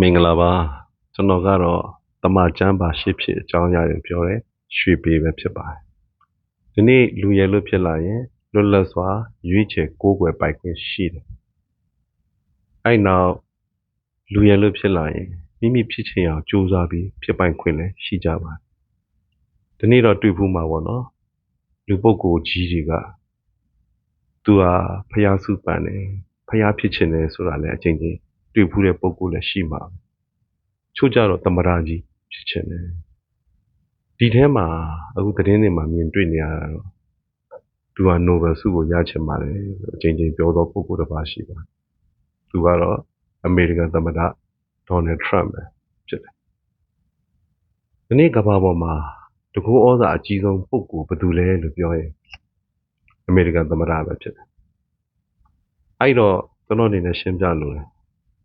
မင်္ဂလာပါကျွန်တော်ကတော့တမချမ်းပါရှိဖြစ်အကြောင်းအရာတွေပြောတယ်ရွှေပေပဲဖြစ်ပါတယ်ဒီနေ့လူရည်လို့ဖြစ်လာရင်လွတ်လပ်စွာရွေးချယ်ကိုးကွယ်ပိုင်ခွင့်ရှိတယ်အဲ့နောက်လူရည်လို့ဖြစ်လာရင်မိမိဖြစ်ချင်အောင်ကြိုးစားပြီးဖြစ်ပိုင်ခွင့်လည်းရှိကြပါတယ်ဒီနေ့တော့တွေ့ဖို့မှာပေါ့နော်လူပုဂ္ဂိုလ်ကြီးတွေကသူဟာဖျားစုပန်တယ်ဖျားဖြစ်ချင်တယ်ဆိုတာလည်းအချင်းချင်း တွေ့ဖို့တဲ့ပုဂ္ဂိုလ်လည်းရှိမှာပဲချို့ကြတော့သမရာကြီးဖြစ်ချင်တယ်ဒီထဲမှာအခုသတင်းတွေမှာမြင်တွေ့နေရတာတော့သူကနိုဘယ်ဆုကိုရချင်ပါတယ်အချင်းချင်းပြောတော့ပုဂ္ဂိုလ်တစ်ပါးရှိပါသူကတော့အမေရိကန်သမ္မတဒေါ်နယ်ထရမ့်ပဲဖြစ်တယ်ဒီနေ့ကမ္ဘာပေါ်မှာတကူဩဇာအကြီးဆုံးပုဂ္ဂိုလ်ဘယ်သူလဲလို့ပြောရင်အမေရိကန်သမ္မတပဲဖြစ်တယ်အဲ့တော့ကျွန်တော်အနေနဲ့ရှင်းပြလို့တယ်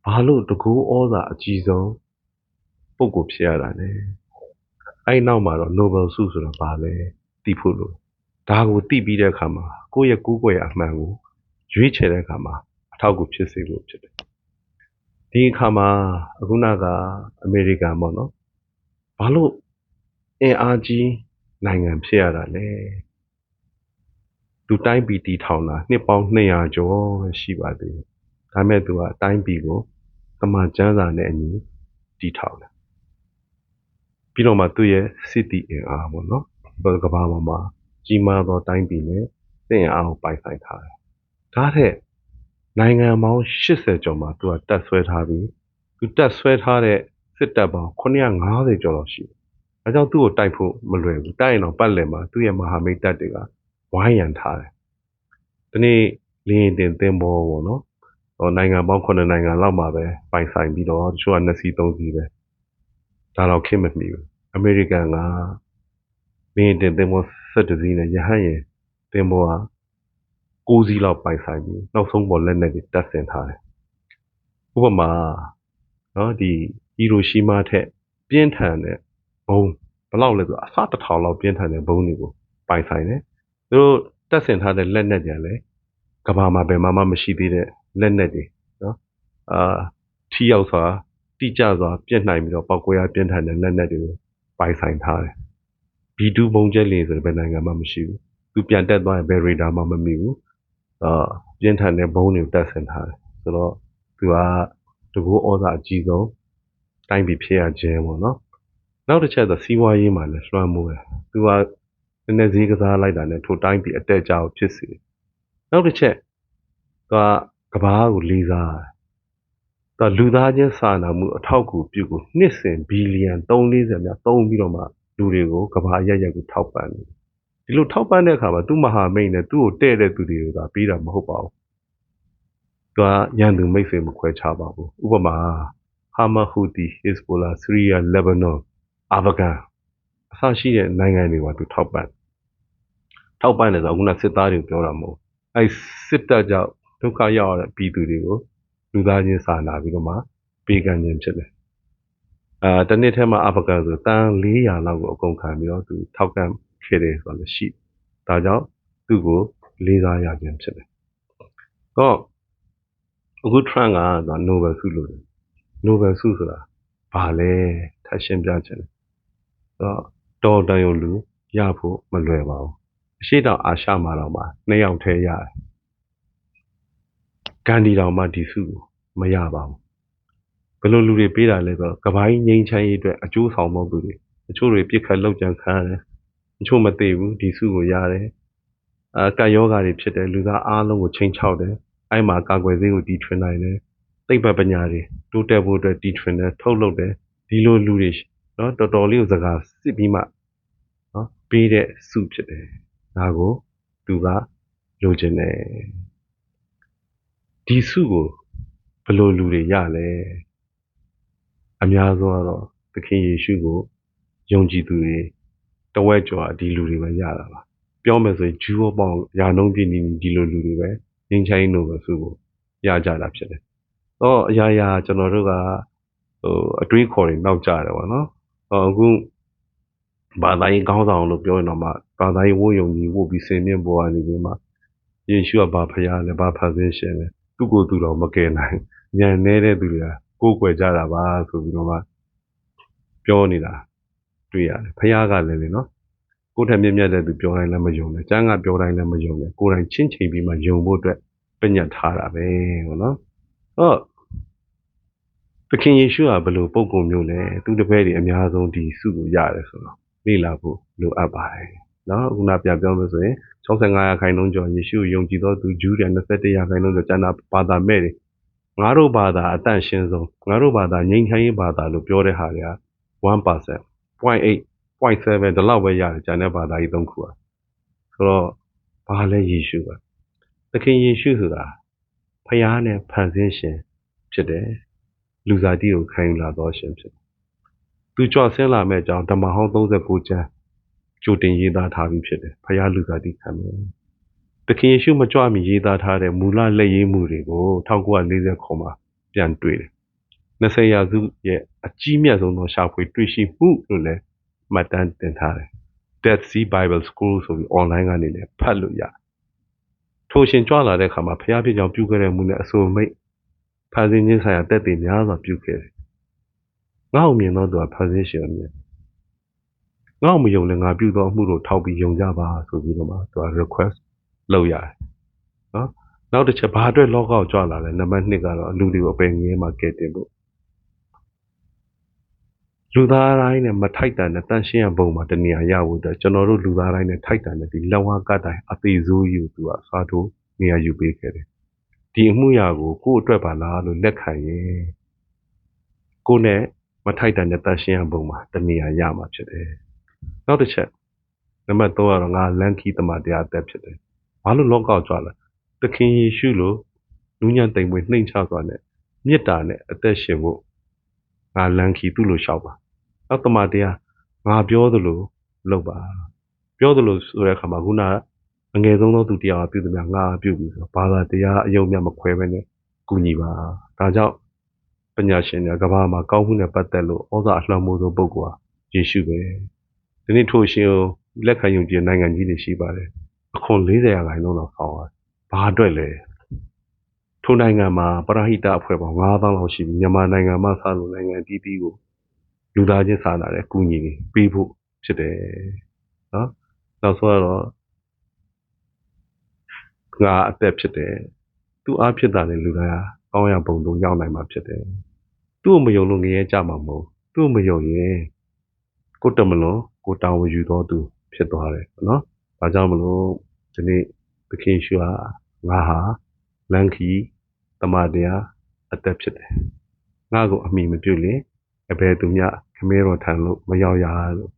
ဘာလို့တကူဩဇာအကြီးဆုံးပုံကိုဖြစ်ရတာလေအဲ့နောက်မှာတော့ Nobel ဆုဆိုတာဘာလဲသိဖို့လို့ဒါကိုသိပြီးတဲ့အခါမှာကိုယ့်ရဲ့ကူးကွယ်အမှန်ကိုရွေးချယ်တဲ့အခါမှာအထောက်အကူဖြစ်စေလို့ဖြစ်တယ်ဒီအခါမှာအခုနကအမေရိကန်ပေါ့နော်ဘာလို့အင်အားကြီးနိုင်ငံဖြစ်ရတာလဲသူတိုင်းပြည်တည်ထောင်တာနှစ်ပေါင်း200ကျော်ပဲရှိပါသေးတယ် ဒါမဲ့သူကအတိုင်းပြည်ကိုတမန်ကျမ်းစာနဲ့အညီတည်ထောင်တယ်ပြီးတော့မှသူ့ရဲ့စစ်တီအင်အားပေါ့နော်ဘယ်ကမ္ဘာပေါ်မှာကြီးမားသောတိုင်းပြည်နဲ့စစ်အင်အားကိုပိုင်ဆိုင်ထားတယ်။ဒါထက်နိုင်ငံပေါင်း80ကျော်မှာသူကတက်ဆွဲထားပြီးသူတက်ဆွဲထားတဲ့စစ်တပ်ပေါင်း950ကျော်လောက်ရှိတယ်။အဲကြောင့်သူ့ကိုတိုက်ဖို့မလွယ်ဘူး။တိုက်ရင်တော့ပတ်လည်မှာသူ့ရဲ့မဟာမိတ်တပ်တွေကဝိုင်းရံထားတယ်။ဒီနေ့လင်းရင်တင်သင်္ဘောပေါ့နော်။ ဟောနိုင်ငံပေါင်း9နိုင်ငံလောက်မှာပဲပိုင်ဆိုင်ပြီးတော့တချို့က2စီး3စီးပဲဒါတော့ခင်မမီဘူး။အမေရိကန်ကမင်းတင်သင်္ဘော17စီးနဲ့ရဟတ်ယာဉ်သင်္ဘောက6စီးလောက်ပိုင်ဆိုင်ပြီးနောက်ဆုံးပေါ်လက်နက်တွေတပ်ဆင်ထားတယ်။ဥပမာနော်ဒီဟီရိုရှီးမားထက်ပြင်းထန်တဲ့ဘုံဘယ်လောက်လဲဆိုတော့အစတစ်ထောင်လောက်ပြင်းထန်တဲ့ဘုံတွေကိုပိုင်ဆိုင်တယ်။သူတို့တပ်ဆင်ထားတဲ့လက်နက်တွေလည်းကမ္ဘာမှာဘယ်မှာမှမရှိသေးတဲ့ လက်နက်တွေနော်။အာထိရောက်စွာတိကျစွာပြစ်နိုင်ပြီးတော့ပောက်ကွဲအားပြင်းထန်တဲ့လက်နက်တွေကိုပိုင်ဆိုင်ထားတယ်။ B2 ဘုံကျက်လင်းဆိုတဲ့ဘယ်နိုင်ငံမှမရှိဘူး။သူပြန်တက်သွားရင်ဘယ်ရေဒါမှမမိဘူး။အာပြင်းထန်တဲ့ဘုံတွေကိုတပ်ဆင်ထားတယ်။ဆိုတော့သူကတကူဩဇာအကြီးဆုံးတိုင်းပြည်ဖြစ်ရခြင်းပေါ့နော်။နောက်တစ်ချက်ဆိုစီးပွားရေးမှာလည်းလွှမ်းမိုးတယ်။သူကနည်းနည်းဈေးကစားလိုက်တာနဲ့ထိုတိုင်းပြည်အတက်အကျကိုဖြစ်စေတယ်။နောက်တစ်ချက်သူက ကဘာကိုလေးစားတယ်။သူကလူသားချင်းစာနာမှုအထောက်အကူပြုကိုနှစ်စဉ်ဘီလီယံ340များသုံးပြီးတော့မှလူတွေကိုကဘာရက်ရက်ကိုထောက်ပံ့တယ်။ဒီလိုထောက်ပံ့တဲ့အခါမှာသူ့မဟာမိတ်နဲ့သူ့ကိုတဲ့တဲ့သူတွေကပြီးတာမဟုတ်ပါဘူး။သူကရန်သူမိတ်ဆွေမခွဲခြားပါဘူး။ဥပမာဟာမဟူတီဟစ်ဇ်ဘိုလာဆီးရီးယားလက်ဘနွန်အာဖဂန်အစရှိတဲ့နိုင်ငံတွေကသူထောက်ပံ့ထောက်ပံ့တယ်ဆိုတော့ခုနစစ်သားတွေကိုပြောတာမဟုတ်ဘူး။အဲစစ်တပ်ကြောင့် ဒုက္ခရောက်ရတဲ့ပြည်သူတွေကိုလူသားချင်းစာနာပြီးတော့မှပေးကမ်းခြင်းဖြစ်တယ်။အာတနေ့ထဲမှာအာဖဂန်ဆိုတန်း400လောက်ကိုအကုန်ခံပြီးတော့သူထောက်ကမ်းခဲ့တယ်ဆိုတာလည်းရှိတယ်။ဒါကြောင့်သူ့ကိုလေးစားရခြင်းဖြစ်တယ်။တော့အခု Trump ကသူနိုဘယ်ဆုလို့တယ်။နိုဘယ်ဆုဆိုတာဘာလဲထပ်ရှင်းပြချင်တယ်။တော့တော်တန်ရုံလူရဖို့မလွယ်ပါဘူး။အရှိတောင်အာရှမှာတော့မှနှစ်ယောက်ထဲရတယ်။ ဂန္ဒီတောင်မှဒီဆုကိုမရပါဘူး။ဘယ်လိုလူတွေပေးတာလဲဆိုတော့ကဘာကြီးငိမ့်ချမ်းရေးအတွက်အကျိုးဆောင်သောသူတွေတချို့တွေပြစ်ခတ်လောက်ကြံခံရတယ်။တချို့မသိဘူးဒီဆုကိုရတယ်။အာကတ်ယောဂါတွေဖြစ်တယ်လူသားအားလုံးကိုချိန်ချောက်တယ်။အဲ့မှာကာကွယ်ဆေးကိုတီထွင်နိုင်တယ်။သိပ္ပံပညာတွေတိုးတက်ဖို့အတွက်တီထွင်တယ်ထုတ်လုပ်တယ်ဒီလိုလူတွေနော်တော်တော်လေးကိုစကားစစ်ပြီးမှနော်ပေးတဲ့ဆုဖြစ်တယ်။ဒါကိုသူကလိုချင်တယ်။ ဒီဆုကိုဘယ်လိုလူတွေရလဲ။အများဆုံးကတော့သခင်ယေရှုကိုယုံကြည်သူတွေတဝက်ကျော်ကဒီလူတွေပဲရတာပါ။ပြောမယ်ဆိုရင်ဂျူးဘောပေါင်းရာနှုန်းပြည့်နေဒီလိုလူတွေပဲငင်းချိုင်းနိုဘယ်ဆုကိုရကြတာဖြစ်တယ်။တော့အရာရာကျွန်တော်တို့ကဟိုအတွေးခေါ်တွေနောက်ကြတယ်ပေါ့နော်။ဟောအခုဘာသာရေးခေါင်းဆောင်လို့ပြောရင်တော့မှဘာသာရေးဝိုးယုံကြည်ဝို့ပြီးစင်မြင့်ပေါ်ကနေပြီးမှယေရှုကဘာဖရားလဲဘာဖန်ဆင်းရှင်လဲ သူ့ကိုယ်သူတော်မကယ်နိုင်ညံနေတဲ့သူတွေကကိုးကွယ်ကြတာပါဆိုပြီးတော့မှပြောနေတာတွေ့ရတယ်ဖခင်ကလည်းလေနော်ကိုယ့်ထက်မြင့်မြတ်တဲ့သူပြောတိုင်းလည်းမယုံနဲ့ကျမ်းကပြောတိုင်းလည်းမယုံနဲ့ကိုယ်တိုင်ချင်းချိန်ပြီးမှယုံဖို့အတွက်ပညတ်ထားတာပဲဟုတ်နော်ဟုတ်သခင်ယေရှုကဘယ်လိုပုံကုမျိုးလဲသူတပည့်တွေအများဆုံးဒီစုကိုရတယ်ဆိုတော့လေ့လာဖို့လိုအပ်ပါတယ် နော်ခုနပြပြောလို့ဆိုရင်65ရာခိုင်နှုန်းကျော်ယေရှုကိုယုံကြည်သောသူဂျူးတွေ21ရာခိုင်နှုန်းကျော်ကျန်တာဘာသာမဲ့တွေငါတို့ဘာသာအတန့်ရှင်းဆုံးငါတို့ဘာသာငြိမ်းချမ်းရေးဘာသာလို့ပြောတဲ့ဟာတွေက1% 0.8 0.7ဒီလောက်ပဲရတယ်ကျန်တဲ့ဘာသာကြီး၃ခုอ่ะဆိုတော့ဘာလဲယေရှုကသခင်ယေရှုဆိုတာဖခင်နဲ့ဖန်ဆင်းရှင်ဖြစ်တယ်လူစားတိကိုခံယူလာသောရှင်ဖြစ်တယ်သူကြွဆင်းလာမဲ့အကြောင်းဓမ္မဟောင်း39ကျမ်း ကြိုတင်ရေးသားထားပြီးဖြစ်တယ်ဖခင်လူစားတိခံမယ်သခင်ယေရှုမကြွမီရေးသားထားတဲ့မူလလက်ရေးမှုတွေကို1940ခုမှာပြန်တွေ့တယ်20ရာစုရဲ့အကြီးမြတ်ဆုံးသောရှာဖွေတွေ့ရှိမှုလို့လည်းမှတ်တမ်းတင်ထားတယ် Dead Sea Bible School ဆိုပြီး online ကနေလည်းဖတ်လို့ရတယ်ထိုရှင်ကြွလာတဲ့အခါမှာဖျားဖြစ်ကြောင်ပြုခဲ့တဲ့မှုနဲ့အဆိုမိတ်ဖန်ဆင်းခြင်းဆိုင်ရာတက်တည်များစွာပြုခဲ့တယ်ငါ့ကိုမြင်တော့သူကဖန်ဆင်းရှင်ကိုမြင် ငါ့ကိုမယုံလည်းငါပြုသောအမှုတို့ထောက်ပြီးယုံကြပါဆိုပြီးတော့မှသူက request လုပ်ရတယ်နော်နောက်တစ်ချက်ဘာအတွက်လောကကိုကြွလာလဲနံပါတ်1ကတော့လူတွေကိုအပင်ငယ်မှာကဲတင်ဖို့လူသားတိုင်းနဲ့မထိုက်တန်တဲ့တန်ရှင်းရဘုံမှာတနေရာရဖို့အတွက်ကျွန်တော်တို့လူသားတိုင်းနဲ့ထိုက်တန်တဲ့ဒီလက်ဝါးကတိုင်အသေးစိုးကြီးကိုသူကစားထိုးနေရာယူပေးခဲ့တယ်ဒီအမှုရာကိုကိုယ့်အတွက်ပါလားလို့လက်ခံရင်ကိုယ့်နဲ့မထိုက်တန်တဲ့တန်ရှင်းရဘုံမှာတနေရာရမှာဖြစ်တယ် နောက်တစ်ချက်နံပါတ်3ကတော့ငါလန်ကီတမတရားအသက်ဖြစ်တယ်ဘာလို့လောကောက်ကြွလာသခင်ယေရှုလိုနူးညံ့တိမ်မွေ့နှိမ်ချစွာနဲ့မေတ္တာနဲ့အသက်ရှင်ဖို့ငါလန်ခီသူ့လိုလျှောက်ပါနောက်တမတရားငါပြောသလိုလုပ်ပါပြောသလိုဆိုတဲ့အခါမှာခုနကအငယ်ဆုံးသောသူတရားပြုသမျှငါပြုပြီဆိုဘာသာတရားအယုံမြတ်မခွဲဘဲနဲ့ကူညီပါဒါကြောင့်ပညာရှင်တွေကဘာမှာကောင်းမှုနဲ့ပတ်သက်လို့ဩဇာအလွှမ်းမိုးသောပုဂ္ဂိုလ်ဟာယေရှုပဲ ဒီနေ့ထိုရှင်ကိုလက်ခံယုံကြည်နိုင်ငံကြီးတွေရှိပါတယ်အခွန်40ရာခိုင်နှုန်းလောက်ဆောင်ရတယ်ဘာအတွက်လဲထိုနိုင်ငံမှာပရဟိတအဖွဲ့ပေါင်း9000လောက်ရှိပြီးမြန်မာနိုင်ငံမှာစလို့နိုင်ငံအသီးသီးကိုလူသားချင်းစာနာတဲ့အကူအညီတွေပေးဖို့ဖြစ်တယ်နော်နောက်ဆုံးကတော့ငါအသက်ဖြစ်တယ်သူအားဖြစ်တာလေလူတိုင်းဟာကောင်းရပုံသုံးရောက်နိုင်မှာဖြစ်တယ်သူ့ကိုမယုံလို့ငရဲကြမှာမဟုတ်သူ့ကိုမယုံရင် ကိုတမလွန်ကိုတောင်းဝယူတော်သူဖြစ်သွားတယ်နော်ဒါကြောင့်မလို့ဒီနေ့သခင်ရှုဟာငါဟာလန်ခီတမတရားအသက်ဖြစ်တယ်ငါ့ကိုအမိမပြုတ်လင်အဘယ်သူမျှခမဲတော်ထံလို့မရောက်ရလို့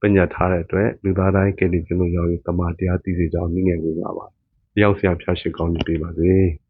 ပညာထားတဲ့အတွက်လူသားတိုင်းကယ်တင်ခြင်းလို့ရောက်ရင်တမန်တရားသိစေကြောင်းနိငယ်ဝင်ပါပါတယောက်ဆရာဖျားရှိကောင်းကြီးပေးပါစေ။